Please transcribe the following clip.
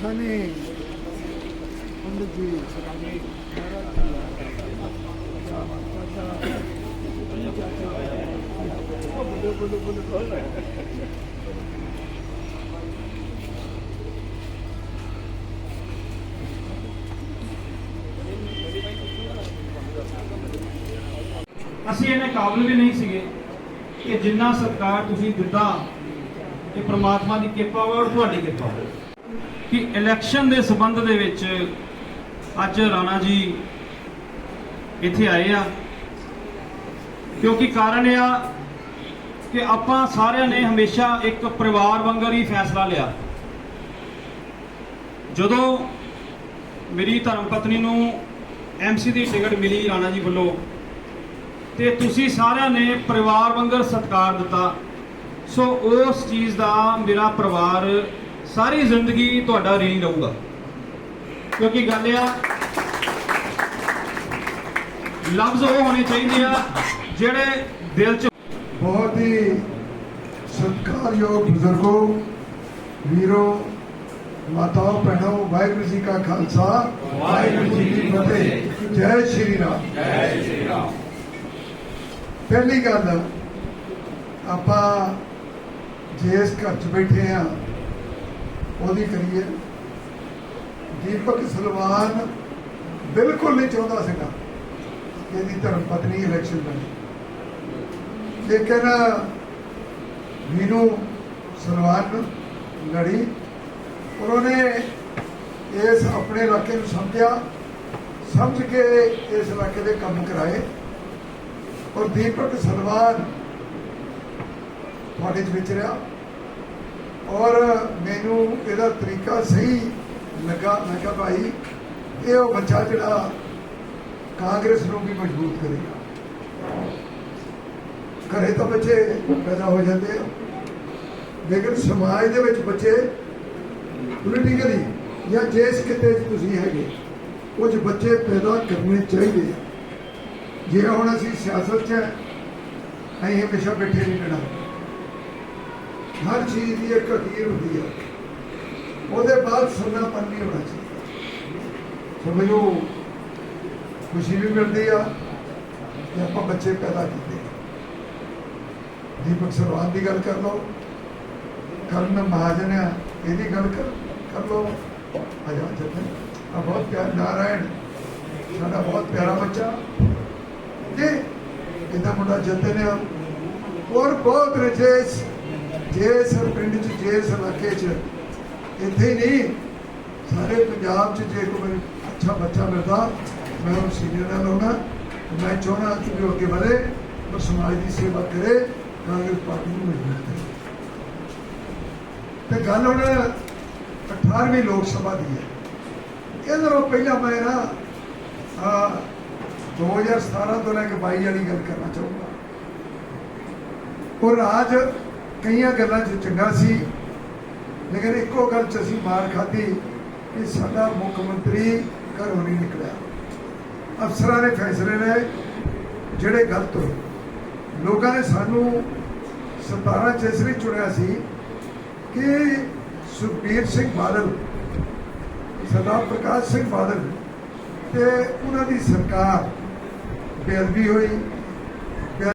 ਸਨੇ ਪੰਡਿਤ ਜੀ ਸਦਾਨੇ ਅਸੀਂ ਇਹਨੇ ਕਾਬਲ ਵੀ ਨਹੀਂ ਸੀਗੇ ਕਿ ਜਿੰਨਾ ਸਤਿਕਾਰ ਤੁਸੀਂ ਦਿੱਤਾ, ਇਹ ਪ੍ਰਮਾਤਮਾ ਦੀ ਕਿਰਪਾ ਹੋਵੇ ਔਰ ਤੁਹਾਡੀ ਕਿਰਪਾ ਹੋਵੇ। ਕਿ ਇਲੈਕਸ਼ਨ ਦੇ ਸਬੰਧ ਦੇ ਵਿੱਚ ਅੱਜ ਰਾਣਾ ਜੀ ਇੱਥੇ ਆਏ ਆ। ਕਿਉਂਕਿ ਕਾਰਨ ਇਹ ਆ ਕਿ ਆਪਾਂ ਸਾਰਿਆਂ ਨੇ ਹਮੇਸ਼ਾ ਇੱਕ ਪਰਿਵਾਰ ਵਾਂਗਰ ਹੀ ਫੈਸਲਾ ਲਿਆ। ਜਦੋਂ ਮੇਰੀ ਧਰਮ ਪਤਨੀ ਨੂੰ ਐਮਸੀ ਦੀ ਟਿਕਟ ਮਿਲੀ ਰਾਣਾ ਜੀ ਵੱਲੋਂ, ਤੇ ਤੁਸੀਂ ਸਾਰਿਆਂ ਨੇ ਪਰਿਵਾਰ ਵਾਂਗਰ ਸਤਿਕਾਰ ਦਿੱਤਾ। ਸੋ ਉਸ ਚੀਜ਼ ਦਾ ਮੇਰਾ ਪਰਿਵਾਰ ਸਾਰੀ ਜ਼ਿੰਦਗੀ ਤੁਹਾਡਾ ਰੀਣ ਰਹੂਗਾ। ਕਿਉਂਕਿ ਗੱਲ ਆ ਲਫ਼ਜ਼ ਉਹ ਹੋਣੇ ਚਾਹੀਦੇ ਆ ਜਿਹੜੇ ਦਿਲ 'ਚ ਬਹੁਤ ਹੀ ਸਤਿਕਾਰਯੋਗ ਬਜ਼ੁਰਗੋ ਵੀਰੋ ਮਾਤਾਓ ਭੈਣੋ ਵਾਹਿਗੁਰੂ ਜੀ ਕਾ ਖਾਲਸਾ ਵਾਹਿਗੁਰੂ ਜੀ ਕੀ ਫਤਿਹ। ਜੈ ਸ਼੍ਰੀ ਰਾਮ। ਜੈ ਸ਼੍ਰੀ ਰਾਮ। ਪਹਿਲੀ ਗੱਲ ਆਪਾਂ ਜਿਸ ਘਰ 'ਚ ਬੈਠੇ ਆ ਉਹਦੀ ਕਰੀਏ ਦੀਪਕ ਸਲਵਾਨ ਬਿਲਕੁਲ ਨਹੀਂ ਚਾਹੁੰਦਾ ਸੀਗਾ ਇਹਦੀ ਧਰਮ ਪਤਨੀ ਇਲੈਕਸ਼ਨ ਲੜੀ। ਲੇਕਿਨ ਵੀਰੂ ਸਲਵਾਨ ਲੜੀ ਔਰ ਉਹਨੇ ਇਸ ਆਪਣੇ ਇਲਾਕੇ ਨੂੰ ਸਮਝਿਆ, ਸਮਝ ਕੇ ਇਸ ਇਲਾਕੇ ਦੇ ਕੰਮ ਕਰਾਏ ਔਰ ਦੀਪਕ ਸਲਵਾਨ ਤੁਹਾਡੇ ਚ ਵਿਚਰਿਆ। ਔਰ ਮੈਨੂੰ ਇਹਦਾ ਤਰੀਕਾ ਸਹੀ ਲੱਗਾ। ਮੈਂ ਕਿਹਾ ਭਾਈ ਇਹ ਉਹ ਬੱਚਾ ਜਿਹੜਾ ਕਾਂਗਰਸ ਨੂੰ ਵੀ ਮਜ਼ਬੂਤ ਕਰੇਗਾ। ਘਰੇ ਤਾਂ ਬੱਚੇ ਪੈਦਾ ਹੋ ਜਾਂਦੇ ਆ ਲੇਕਿਨ ਸਮਾਜ ਦੇ ਵਿੱਚ ਬੱਚੇ ਪੋਲੀਟੀਕਲੀ ਜਾਂ ਜਿਸ ਕਿਤੇ 'ਚ ਤੁਸੀਂ ਹੈਗੇ ਕੁਝ ਬੱਚੇ ਪੈਦਾ ਕਰਨੇ ਚਾਹੀਦੇ ਆ। ਜੇ ਹੁਣ ਅਸੀਂ ਸਿਆਸਤ 'ਚ ਹੈ, ਅਸੀਂ ਹਮੇਸ਼ਾ ਬੈਠੇ ਨਹੀਂ ਰਹਿਣਾ। ਹਰ ਚੀਜ਼ ਦੀ ਇੱਕ ਅਖੀਰ ਹੁੰਦੀ ਆ। ਉਹਦੇ ਬਾਅਦ ਸੁਣਨਾਪਨ ਨਹੀਂ ਹੋਣਾ ਚਾਹੀਦਾ। ਸਮਝੋ, ਖੁਸ਼ੀ ਵੀ ਮਿਲਦੀ ਆ ਕਿ ਆਪਾਂ ਬੱਚੇ ਪੈਦਾ ਕੀਤੇ। ਦੀਪਕ ਸਰਵਾਨ ਦੀ ਗੱਲ ਕਰ ਲਓ। ਕਰਨ ਮਹਾਜਨ ਆ, ਇਹਦੀ ਗੱਲ ਕਰ ਕਰ ਲਓ। ਅਜਾ ਜਤਨ ਆ ਬਹੁਤ ਪਿਆਰ, ਨਾਰਾਇਣ। ਸਾਡਾ ਬਹੁਤ ਪਿਆਰਾ ਬੱਚਾ। ਜੀ ਇਹਦਾ ਮੁੰਡਾ ਜਤਨ ਆ। ਔਰ ਬਹੁਤ ਰਜੇਸ਼। ਜੇਸ ਪਿੰਡ ਚ ਜੇਸ ਇਲਾਕੇ ਚ, ਇੱਥੇ ਹੀ ਨਹੀਂ। ਸਾਰੇ ਪੰਜਾਬ ਚ ਜੇ ਕੋਈ ਅੱਛਾ ਬੱਚਾ ਮਿਲਦਾ, ਮੈਂ ਉਹ ਸੀਨੀਅਰ ਨਾਲ ਲਾਉਣਾ ਮੈਂ ਚਾਹਣਾ ਕਿ ਉਹ ਅੱਗੇ ਵਧੇ ਔਰ ਸਮਾਜ ਦੀ ਸੇਵਾ ਕਰੇ ਕਾਂਗਰਸ ਪਾਰਟੀ ਨੂੰ ਮਜ਼ਬੂਤ ਕਰੇ ਤੇ ਗੱਲ ਹੁਣ 18ਵੀਂ ਲੋਕ ਸਭਾ ਦੀ ਹੈ। ਇਹਦੇ ਨਾਲੋਂ ਪਹਿਲਾਂ ਮੈਂ ਨਾ, ਆ 2017 ਤੋਂ ਲੈ ਕੇ 22 ਵਾਲੀ ਗੱਲ ਕਰਨਾ ਚਾਹੂੰਗਾ। ਉਹ ਰਾਜ ਕਈਆਂ ਗੱਲਾਂ 'ਚ ਚੰਗਾ ਸੀ, ਲੇਕਿਨ ਇੱਕੋ ਗੱਲ 'ਚ ਅਸੀਂ ਮਾਰ ਖਾਧੀ ਕਿ ਸਾਡਾ ਮੁੱਖ ਮੰਤਰੀ ਘਰੋਂ ਨਹੀਂ ਨਿਕਲਿਆ। ਅਫਸਰਾਂ ਨੇ ਫੈਸਲੇ ਲਏ ਜਿਹੜੇ ਗਲਤ ਹੋਏ। ਲੋਕਾਂ ਨੇ ਸਾਨੂੰ 17 ਚ ਇਸ ਲਈ ਚੁਣਿਆ ਸੀ ਕਿ ਸੁਖਬੀਰ ਸਿੰਘ ਬਾਦਲ, ਸਰਦਾਰ ਪ੍ਰਕਾਸ਼ ਸਿੰਘ ਬਾਦਲ ਤੇ ਉਹਨਾਂ ਦੀ ਸਰਕਾਰ ਬੇਅਦਬੀ ਹੋਈ।